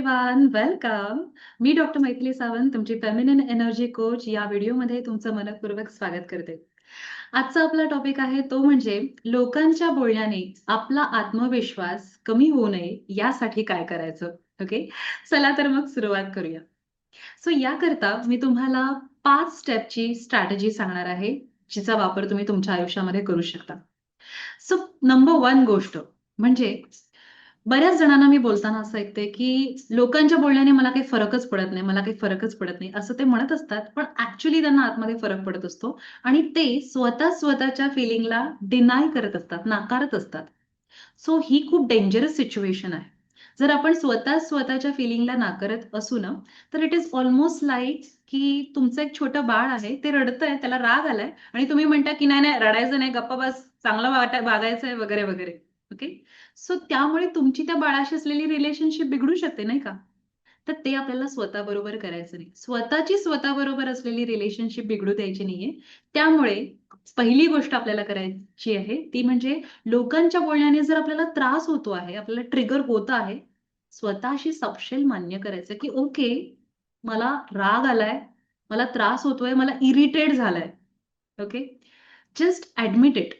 Everyone, welcome. मी doctor Maithili Sawant, तुमची feminine energy coach या व्हिडिओमध्ये तुमचं मनपूर्वक स्वागत करते. आजचा आपला टॉपिक आहे तो म्हणजे लोकांच्या बोलण्याने आपला आत्मविश्वास कमी होऊ नये यासाठी काय करायचं? ओके. चला तर मग सुरुवात करूया. सो याकरता मी तुम्हाला पाच स्टेपची स्ट्रॅटेजी सांगणार आहे, जिचा वापर तुम्ही तुमच्या आयुष्यामध्ये करू शकता. सो नंबर वन गोष्ट म्हणजे बऱ्याच जणांना मी बोलताना असं ऐकते, की लोकांच्या बोलण्याने मला काही फरकच पडत नाही, मला काही फरकच पडत नाही, असं ते म्हणत असतात. पण ऍक्च्युली त्यांना आतमध्ये फरक पडत असतो आणि ते स्वतः स्वतःच्या फिलिंगला डिनाय करत असतात, नाकारत असतात. सो ही खूप डेंजरस सिच्युएशन आहे. जर आपण स्वतः स्वतःच्या फिलिंगला नाकारत असू ना, तर इट इज ऑलमोस्ट लाईक की तुमचं एक छोटं बाळ आहे, ते रडतंय, त्याला राग आलाय आणि तुम्ही म्हणता, की "नाही, नाही, रडायचं नाही, गप्पा बस, चांगलं वाटा वागायचंय" वगैरे, वगैरे. ओके. सो त्यामुळे तुमची त्या बाळाशी असलेली रिलेशनशिप बिघडू शकते, नाही का? तर ते आपल्याला स्वतःबरोबर करायचं नाही. स्वतःची स्वतःबरोबर असलेली रिलेशनशिप बिघडू द्यायची नाहीये. त्यामुळे पहिली गोष्ट आपल्याला करायची आहे, ती म्हणजे लोकांच्या बोलण्याने जर आपल्याला त्रास होतो आहे, आपल्याला ट्रिगर होत आहे, स्वतःशी सपशेल मान्य करायचं, की ओके, मला राग आलाय, मला त्रास होतोय, मला इरिटेट झालाय ओके. Just admit it.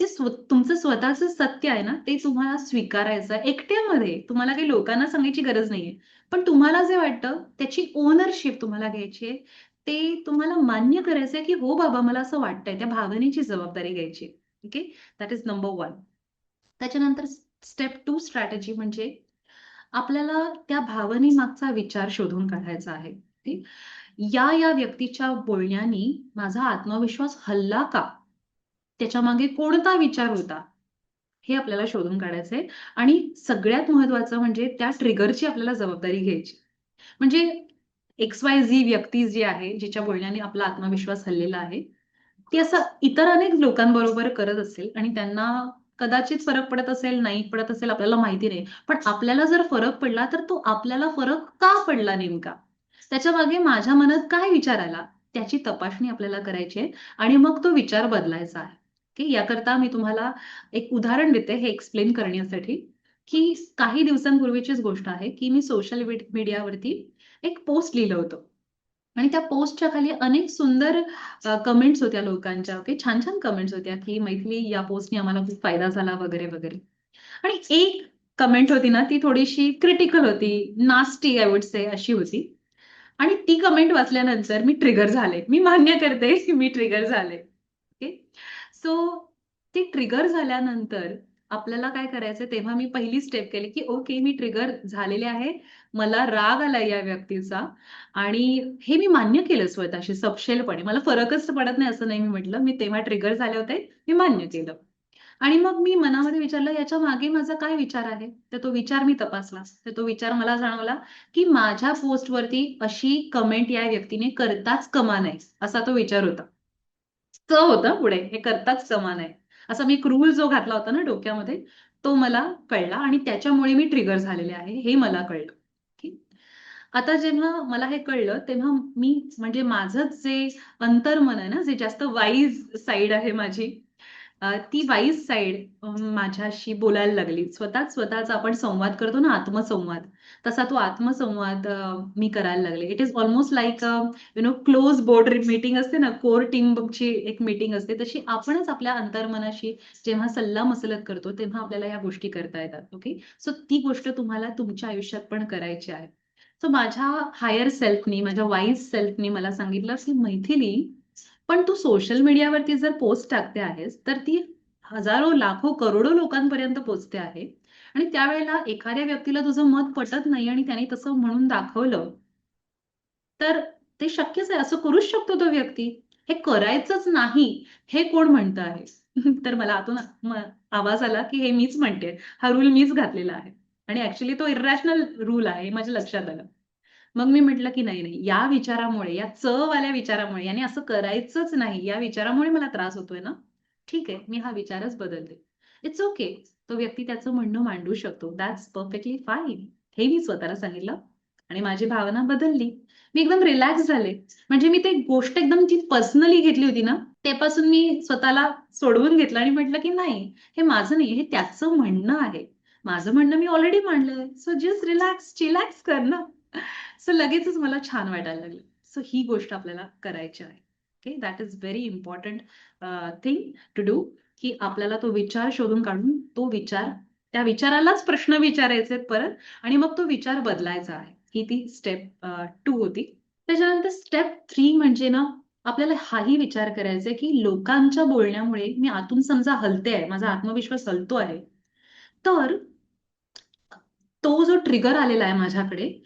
ते स्व तुमचं स्वतःचं सत्य आहे ना, ते तुम्हाला स्वीकारायचं आहे एकट्यामध्ये. तुम्हाला काही लोकांना सांगायची गरज नाहीये. पण तुम्हाला जे वाटतं त्याची ओनरशिप तुम्हाला घ्यायची आहे. ते तुम्हाला मान्य करायचं आहे, की "हो बाबा, मला असं वाटतंय." त्या भावनेची जबाबदारी घ्यायची आहे. Okay. That is number one त्याच्यानंतर स्टेप टू स्ट्रॅटेजी म्हणजे आपल्याला त्या भावनेमागचा विचार शोधून काढायचा आहे. या-या व्यक्तीच्या बोलण्याने माझा आत्मविश्वास हल्ला का? त्याच्यामागे कोणता विचार होता? हे आपल्याला शोधून काढायचंय आणि सगळ्यात महत्वाचं म्हणजे त्या ट्रिगरची आपल्याला जबाबदारी घ्यायची. म्हणजे एक्स-वाय-झी व्यक्ती जी आहे, जिच्या बोलण्याने आपला आत्मविश्वास हल्लेला आहे, ती असं इतर अनेक लोकांबरोबर करत असेल आणि त्यांना कदाचित फरक पडत असेल, नाही पडत असेल, आपल्याला माहिती नाही. पण आपल्याला जर फरक पडला, तर तो आपल्याला फरक का पडला नेमका? त्याच्यामागे माझ्या मनात काय विचार आला? त्याची तपासणी आपल्याला करायची आहे आणि मग तो विचार बदलायचा आहे. ओके. याकरता मी तुम्हाला एक उदाहरण देते हे एक्सप्लेन करण्यासाठी, की काही दिवसांपूर्वीचीच गोष्ट आहे, की मी सोशल मीडियावरती एक पोस्ट लिहिलं होतं आणि त्या पोस्टच्या खाली अनेक सुंदर कमेंट्स होत्या लोकांच्या. ओके. छान-छान कमेंट्स होत्या, की "मैथिली, या पोस्टने आम्हाला खूप फायदा झाला" वगैरे, वगैरे. आणि एक कमेंट होती ना, ती थोडीशी क्रिटिकल होती, नास्टी आय वुड से अशी होती. आणि ती कमेंट वाचल्यानंतर मी ट्रिगर झाले. मी मान्य करते, की मी ट्रिगर झाले. ओके. सो ते ट्रिगर झाल्यानंतर आपल्याला काय करायचं तेव्हा मी पहिली स्टेप केली, की ओके, मी ट्रिगर झालेले आहे. मला राग आला या व्यक्तीचा आणि हे मी मान्य केलं स्वतःशी सपशेलपणे. मला फरकच पडत नाही असं नाही मी म्हटलं. मी तेव्हा ट्रिगर झाले होते, मी मान्य केलं. आणि मग मी मनामध्ये विचारलं, याच्या मागे माझा काय विचार आहे? तर तो विचार मी तपासला. तर तो विचार मला जाणवला, की माझ्या पोस्टवरती अशी कमेंट या व्यक्तीने करताच कमा नये, असा तो विचार होता. च होतं पुढे, हे करताच समान आहे. असा मी एक रूल जो घातला होता ना डोक्यामध्ये, तो मला कळला आणि त्याच्यामुळे मी ट्रिगर झालेले आहे, हे मला कळलं. आता जेव्हा मला हे कळलं, तेव्हा मी म्हणजे माझं जे अंतर्मन आहे ना, जे जास्त वाईज साईड आहे माझी, ती वाईज साईड माझ्याशी बोलायला लागली. स्वतःच स्वतःचा आपण संवाद करतो ना, आत्मसंवाद, तसा तो आत्मसंवाद मी करायला लागले. It is almost like you you know close board meeting असते ना, कोर टीमची एक मीटिंग असते, तशी आपणच आपल्या अंतर्मनाशी जेव्हा सल्लामसलत करतो, तेव्हा आपल्याला या गोष्टी करता येतात. ओके. सो ती गोष्ट तुम्हाला तुमच्या आयुष्यात पण करायची आहे. सो माझ्या हायर सेल्फनी, माझ्या वाईज सेल्फनी मला सांगितलं, की "मैथिली, पण तू सोशल मीडियावरती जर पोस्ट टाकते आहेस, तर ती हजारो, लाखो, करोडो लोकांपर्यंत पोचते आहे आणि त्यावेळेला एखाद्या व्यक्तीला तुझं मत पटत नाही आणि त्याने तसं म्हणून दाखवलं तर ते शक्यच आहे. असं करूच शकतो तो व्यक्ती. हे करायचंच नाही, हे कोण म्हणतं आहे? तर मला आतून आवाज आला, की हे मीच म्हणते हा रूल मीच घातलेला आहे आणि ऍक्च्युली तो इरॅशनल रूल आहे, माझ्या लक्षात आलं. मग मी म्हटलं, की नाही, नाही, या विचारामुळे, या च वाल्या विचारामुळे, याने असं करायचंच नाही, या विचारामुळे मला त्रास होतोय ना, ठीक आहे, मी हा विचारच बदलते. It's okay. तो व्यक्ती त्याचं म्हणणं मांडू शकतो. That's perfectly fine. हे मी स्वतःला सांगितलं आणि माझी भावना बदलली. मी एकदम रिलॅक्स झाले. म्हणजे मी ते गोष्ट एकदम जी पर्सनली घेतली होती ना, त्यापासून मी स्वतःला सोडवून घेतलं आणि म्हटलं, की नाही, हे माझं नाही हे त्याचं म्हणणं आहे. माझं म्हणणं मी ऑलरेडी मांडलंय सो जस्ट रिलॅक्स चिलॅक्स कर ना सो लगेचच मला छान वाटायला लागलं. सो ही गोष्ट आपल्याला करायची आहे. Okay that is very important thing to do की आपल्याला तो विचार शोधून काढून तो विचार त्या विचारालाच प्रश्न विचारायचे परत आणि मग तो विचार बदलायचा आहे. ही ती स्टेप टू uh, होती. त्याच्यानंतर स्टेप थ्री म्हणजे ना आपल्याला हाही विचार करायचा आहे की लोकांच्या बोलण्यामुळे मी आतून समजा हलते आहे माझा आत्मविश्वास हलतो आहे तर तो जो ट्रिगर आलेला आहे माझ्याकडे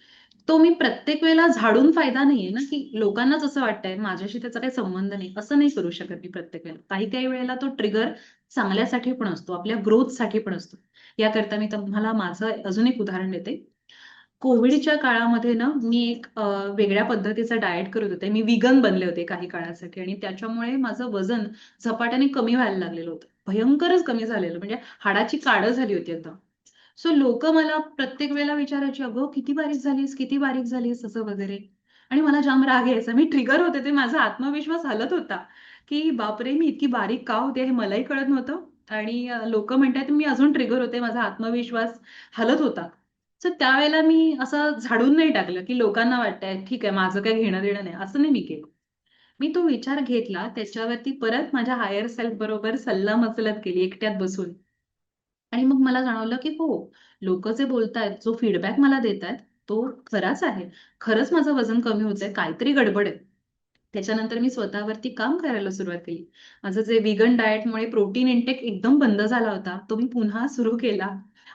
तो मी प्रत्येक वेळेला झाडून फायदा नाहीये ना की लोकांनाच असं वाटतंय माझ्याशी त्याचा काही संबंध नाही असं नाही करू शकत मी प्रत्येक वेळेला. काही काही वेळेला तो ट्रिगर चांगल्यासाठी पण असतो आपल्या ग्रोथसाठी पण असतो. याकरता मी तुम्हाला माझं अजून एक उदाहरण देते. कोविडच्या काळामध्ये ना मी एक वेगळ्या पद्धतीचा डाएट करत होते. मी विगन बनले होते काही काळासाठी आणि त्याच्यामुळे माझं वजन झपाट्याने कमी व्हायला लागलेलं होतं. भयंकरच कमी झालेलं म्हणजे हाडाची काढं झाली होती एकदम सो लोक मला प्रत्येक वेळेला विचारायची अगं किती बारीक झालीस किती बारीक झालीस? असं वगैरे. आणि मला जाम राग यायचा. मी ट्रिगर होते ते. माझा आत्मविश्वास हलत होता की बापरे मी इतकी बारीक का होते? हे मलाही कळत नव्हतं. आणि लोक म्हणतात मी अजून ट्रिगर होते. माझा आत्मविश्वास हलत होता. सो त्यावेळेला मी असं झाडून नाही टाकलं की लोकांना वाटतंय ठीक आहे माझं काही घेणं देणं नाही. असं नाही मी केलं. मी तो विचार घेतला. त्याच्यावरती परत माझ्या हायर सेल्फ बरोबर सल्ला मसलत केली एकट्यात बसून. आणि मग मला जाणवलं की हो लोक जे बोलतायत जो फीडबॅक मला देत आहेत तो खराच आहे. खरंच माझं वजन कमी होतंय काहीतरी गडबड आहे. त्याच्यानंतर मी स्वतःवरती काम करायला सुरुवात केली. माझं जे विगन डाएटमुळे प्रोटीन इंटेक एकदम बंद झाला होता तो मी पुन्हा सुरू केला.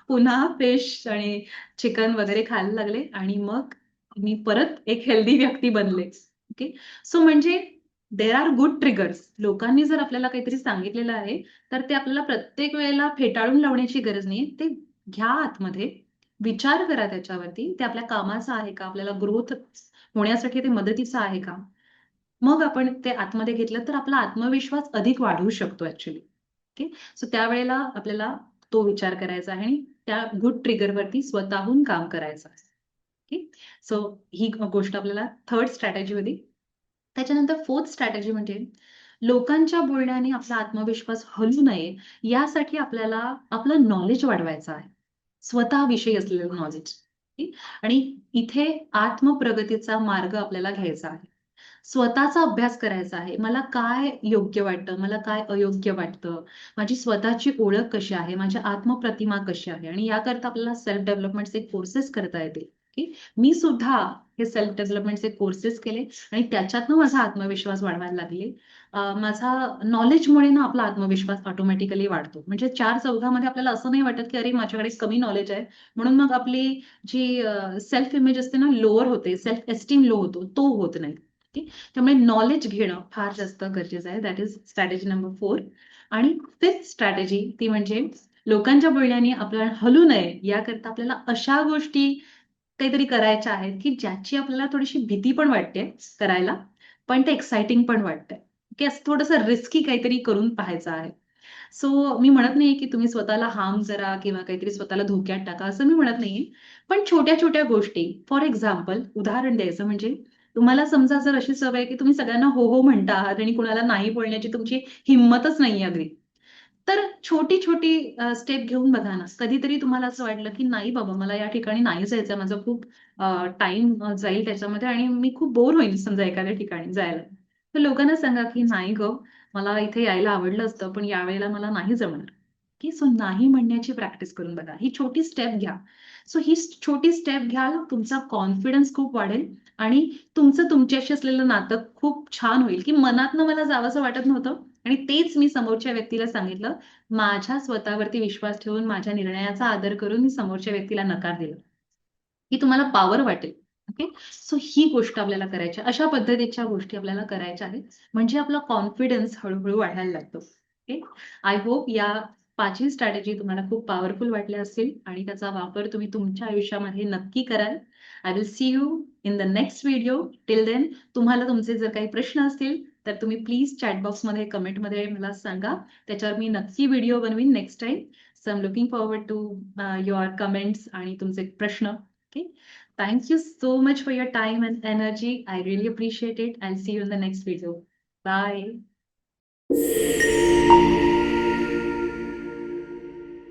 पुन्हा फिश आणि चिकन वगैरे खायला लागले आणि मग मी परत एक हेल्दी व्यक्ती बनले. ओके सो म्हणजे देर आर गुड ट्रिगर्स लोकांनी जर आपल्याला काहीतरी सांगितलेलं आहे तर ते आपल्याला प्रत्येक वेळेला फेटाळून लावण्याची गरज नाही. ते घ्या आतमध्ये विचार करा त्याच्यावरती ते आपल्या कामाचं आहे का? आपल्याला ग्रोथ होण्यासाठी ते मदतीचं आहे का? मग आपण ते आतमध्ये घेतलं तर आपला आत्मविश्वास अधिक वाढवू शकतो ऍक्च्युली ओके सो त्यावेळेला आपल्याला तो विचार करायचा आहे आणि त्या गुड ट्रिगरवरती स्वतःहून काम करायचं आहे. ओके सो ही गोष्ट आपल्याला थर्ड स्ट्रॅटेजी होती त्याच्यानंतर फोर्थ स्ट्रॅटेजी म्हणजे लोकांच्या बोलण्याने आपला आत्मविश्वास हलू नये यासाठी आपल्याला आपलं नॉलेज वाढवायचं आहे. स्वतःविषयी असलेलं नॉलेज आणि इथे आत्मप्रगतीचा मार्ग आपल्याला घ्यायचा आहे. स्वतःचा अभ्यास करायचा आहे. मला काय योग्य वाटतं? मला काय अयोग्य वाटतं? माझी स्वतःची ओळख कशी आहे? माझी आत्मप्रतिमा कशी आहे? आणि याकरता आपल्याला सेल्फ डेव्हलपमेंटचे कोर्सेस करता येतील. की मी सुद्धा हे सेल्फ डेव्हलपमेंटचे कोर्सेस केले आणि त्याच्यातनं माझा आत्मविश्वास वाढवायला लागले. माझा नॉलेजमुळे ना आपला आत्मविश्वास ऑटोमॅटिकली वाढतो. म्हणजे चार चौघामध्ये आपल्याला असं नाही वाटत की अरे माझ्याकडे कमी नॉलेज आहे. म्हणून मग आपली जी सेल्फ इमेज असते ना लोअर होते. सेल्फ एस्टीम लो होतो. तो होत नाही. त्यामुळे नॉलेज घेणं फार जास्त गरजेचं आहे. That is strategy number four आणि फिफ्थ स्ट्रॅटेजी ती म्हणजे लोकांच्या बोलण्याने आपल्याला हलू नये. याकरता आपल्याला अशा गोष्टी काहीतरी करायच्या आहेत की ज्याची आपल्याला थोडीशी भीती पण वाटते करायला पण ते एक्साइटिंग पण वाटतंय. की असं थोडंसं रिस्की काहीतरी करून पाहायचं आहे. सो मी म्हणत नाही की तुम्ही स्वतःला हार्म जरा किंवा काहीतरी स्वतःला धोक्यात टाका असं मी म्हणत नाहीये. पण छोट्या छोट्या गोष्टी फॉर एक्झाम्पल उदाहरण द्यायचं म्हणजे तुम्हाला समजा जर अशी सवय की तुम्ही सगळ्यांना हो हो म्हणता आहात आणि कुणाला नाही बोलण्याची तुमची हिंमतच नाही अगदी. तर छोटी छोटी स्टेप घेऊन बघा ना. कधीतरी तुम्हाला असं वाटलं की नाही बाबा मला या ठिकाणी नाही जायचं माझं खूप टाइम जाईल त्याच्यामध्ये आणि मी खूप बोर होईल समजा एखाद्या ठिकाणी जायला. तर लोकांना सांगा की नाही ग मला इथे यायला आवडलं असतं पण यावेळेला मला नाही जमणार. की सो नाही म्हणण्याची प्रॅक्टिस करून बघा. ही छोटी स्टेप घ्या. सो ही छोटी स्टेप घ्याल तुमचा कॉन्फिडन्स खूप वाढेल आणि तुमचं तुमच्याशी असलेलं नातं खूप छान होईल. की मनातनं मला जावंसं वाटत नव्हतं आणि तेच मी समोरच्या व्यक्तीला सांगितलं माझ्या स्वतःवरती विश्वास ठेवून माझ्या निर्णयाचा आदर करून मी समोरच्या व्यक्तीला नकार दिला. की तुम्हाला पॉवर वाटेल ओके सो ही गोष्ट आपल्याला करायची अशा पद्धतीच्या गोष्टी आपल्याला करायच्या आहेत. म्हणजे आपला कॉन्फिडन्स हळूहळू वाढायला लागतो ओके आय होप या पाचही स्ट्रॅटेजी तुम्हाला खूप पॉवरफुल वाटल्या असतील आणि त्याचा वापर तुम्ही तुमच्या आयुष्यामध्ये नक्की कराल. I will see you in the next video till then तुम्हाला तुमचे जर काही प्रश्न असतील तर तुम्ही प्लीज चॅटबॉक्समध्ये कमेंटमध्ये मला सांगा. त्याच्यावर मी नक्की video बनवीन next time so am looking forward to your comments आणि तुमचे प्रश्न. Okay thank you so much for your time and energy I really appreciate it and see you in the next video bye